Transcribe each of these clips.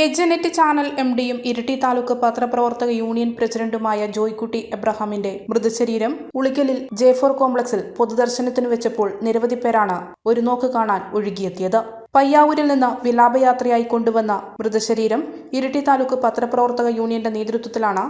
ഏജനെറ്റ് channel M ഡിയും ഇരിട്ടി താലൂക്ക് പത്രപ്രവർത്തക union പ്രസിഡന്റുമായ ജോയ്ക്കുട്ടി എബ്രഹാമിന്റെ മൃതശരീരം ഉളിക്കലിൽ ജെഫോർ കോംപ്ലക്സിൽ പൊതുദർശനത്തിന് വെച്ചപ്പോൾ നിരവധി പേരാണ് ഒരു നോക്ക് കാണാൻ ഒഴുകിയെത്തിയത്. പയ്യാവൂരിൽ നിന്ന് വിലാപയാത്രയായി കൊണ്ടുവന്ന മൃതശരീരം ഇരിട്ടി താലൂക്ക് പത്രപ്രവർത്തക യൂണിയന്റെ നേതൃത്വത്തിലാണ്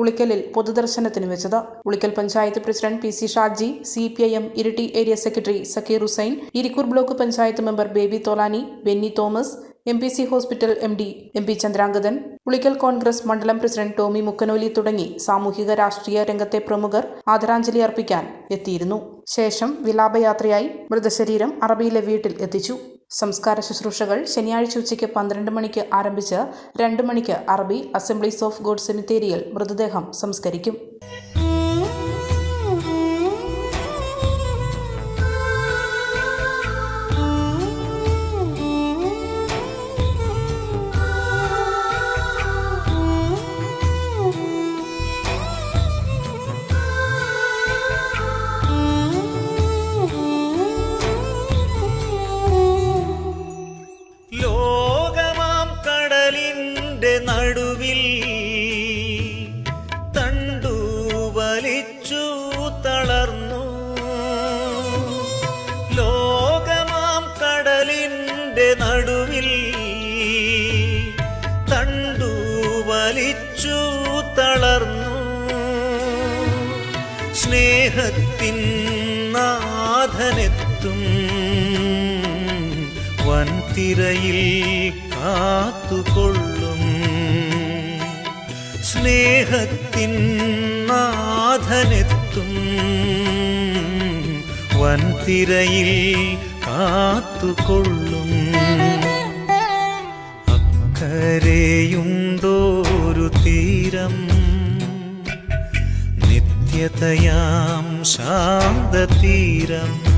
ഉളിക്കലിൽ പൊതുദർശനത്തിന് വെച്ചത്. Ulikkal panchayat president P C Shaji C P I M Iritty area secretary Zakir Hussain Irikkur block panchayat member Baby Tholani Benny Thomas M P C hospital M D M P Chandrangathan Ulikkal Congress മണ്ഡലം president Tomy Mukkanoli തുടങ്ങി സാമൂഹിക രാഷ്ട്രീയ രംഗത്തെ പ്രമുഖർ ആദരാഞ്ജലി അർപ്പിക്കാൻ എത്തിയിരുന്നു. ശേഷം വിലാപയാത്രയായി മൃതശരീരം അറബിയിലെ വീട്ടിൽ എത്തിച്ചു. സംസ്കാര ശുശ്രൂഷകൾ ശനിയാഴ്ച ഉച്ചയ്ക്ക് പന്ത്രണ്ട് മണിക്ക് ആരംഭിച്ച് രണ്ട് മണിക്ക് അറബി അസംബ്ലീസ് ഓഫ് ഗോഡ് സെമിത്തേരിയിൽ മൃതദേഹം സംസ്കരിക്കും. തണ്ടു വലിച്ചു തളർന്നു. സ്നേഹത്തിൻ നാഥനെത്തും. വൻതിരയിൽ കാത്തുകൊള്ളും. സ്നേഹത്തിൻ നാഥനെത്തും. വൻതിരയിൽ കാത്തുകൊള്ളും. നിത്യതയാം ശാന്തതീരം.